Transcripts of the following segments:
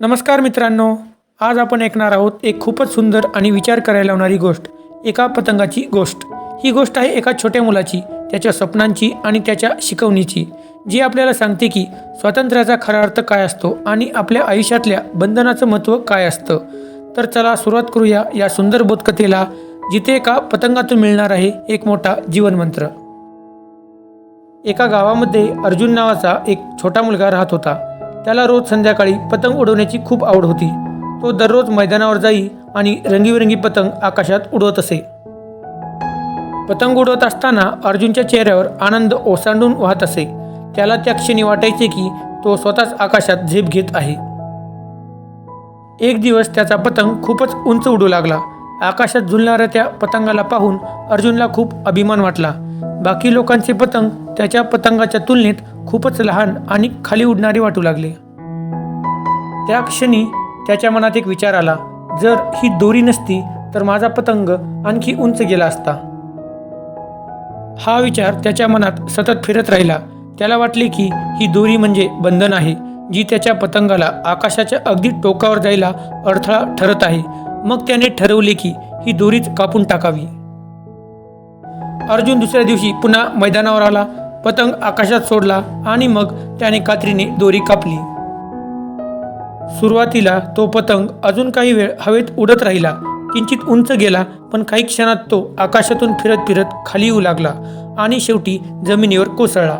नमस्कार मित्रांनो आज आपण ऐकणार आहोत एक खूपच सुंदर आणि विचार करायला लावणारी गोष्ट एका पतंगाची गोष्ट. ही गोष्ट आहे एका छोट्या मुलाची त्याच्या स्वप्नांची आणि त्याच्या शिकवणीची जी आपल्याला सांगते की स्वातंत्र्याचा खरा अर्थ काय असतो आणि आपल्या आयुष्यातल्या बंधनाचं महत्त्व काय असतं. तर चला सुरुवात करूया या सुंदर बोधकथेला जिथे एका पतंगातून मिळणार आहे एक मोठा जीवनमंत्र. एका गावामध्ये अर्जुन नावाचा एक छोटा मुलगा राहत होता. त्याला रोज संध्याकाळी पतंग उडवण्याची खूप आवड होती. तो दररोज मैदानावर जाई आणि रंगीबेरंगी पतंग आकाशात उडवत असे. पतंग उडवत असताना अर्जुनच्या चेहऱ्यावर आनंद ओसांडून वाहत असे. त्याला त्या क्षणी वाटायचे की तो स्वतःच आकाशात झेप घेत आहे. एक दिवस त्याचा पतंग खूपच उंच उडू लागला. आकाशात झुलणाऱ्या त्या पतंगाला पाहून अर्जुनला खूप अभिमान वाटला. बाकी लोकांचे पतंग त्याच्या पतंगाच्या तुलनेत खूपच लहान आणि खाली उडणारे वाटू लागले. त्या क्षणी त्याच्या मनात एक विचार आला जर ही दोरी नसती तर माझा पतंग आणखी उंच गेला असता. हा विचार त्याच्या मनात सतत फिरत राहिला. त्याला वाटले की ही दोरी म्हणजे बंधन आहे जी त्याच्या पतंगाला आकाशाच्या अगदी टोकावर जायला अडथळा ठरत आहे. मग त्याने ठरवले की ही दोरीच कापून टाकावी. अर्जुन दुसऱ्या दिवशी पुन्हा मैदानावर आला पतंग आकाशात सोडला आणि मग त्याने कात्रीने दोरी कापली. सुरुवातीला तो पतंग अजून काही वेळ हवेत उडत राहिला किंचित उंच गेला पण काही क्षणात तो आकाशातून फिरत फिरत खाली येऊ लागला आणि शेवटी जमिनीवर कोसळला.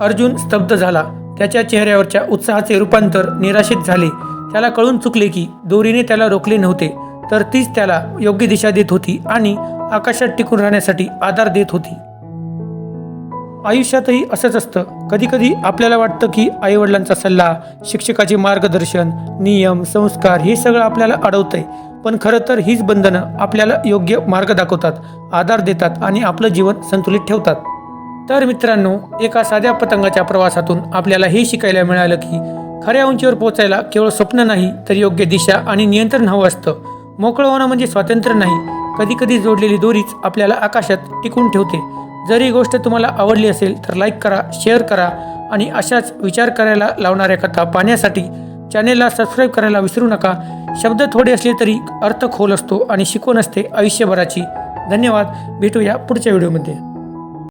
अर्जुन स्तब्ध झाला. त्याच्या चेहऱ्यावरच्या उत्साहाचे रूपांतर निराशेत झाले. त्याला कळून चुकले की दोरीने त्याला रोखले नव्हते. तर तीच त्याला योग्य दिशा देत होती आणि आकाशात टिकून राहण्यासाठी आधार देत होती. आयुष्यातही असंच असतं. कधीकधी आपल्याला वाटतं की आईवडिलांचा सल्ला शिक्षकाचे मार्गदर्शन नियम संस्कार हे सगळं आपल्याला अडवतंय. पण खरं तर हीच बंधनं आपल्याला योग्य मार्ग दाखवतात आधार देतात आणि आपलं जीवन संतुलित ठेवतात. तर मित्रांनो एका साध्या पतंगाच्या प्रवासातून आपल्याला हे शिकायला मिळालं की खऱ्या उंचीवर पोहोचायला केवळ स्वप्न नाही तर योग्य दिशा आणि नियंत्रण हवं असतं. मोकळं होणं म्हणजे स्वातंत्र्य नाही. कधी कधी जोडलेली दोरीच आपल्याला आकाशात टिकून ठेवते. जर ही गोष्ट तुम्हाला आवडली असेल तर लाईक करा शेअर करा आणि अशाच विचार करायला लावणाऱ्या कथा पाहण्यासाठी चॅनेलला सबस्क्राईब करायला विसरू नका. शब्द थोडे असले तरी अर्थ खोल असतो आणि शिकवण असते आयुष्यभराची. धन्यवाद. भेटूया पुढच्या व्हिडिओमध्ये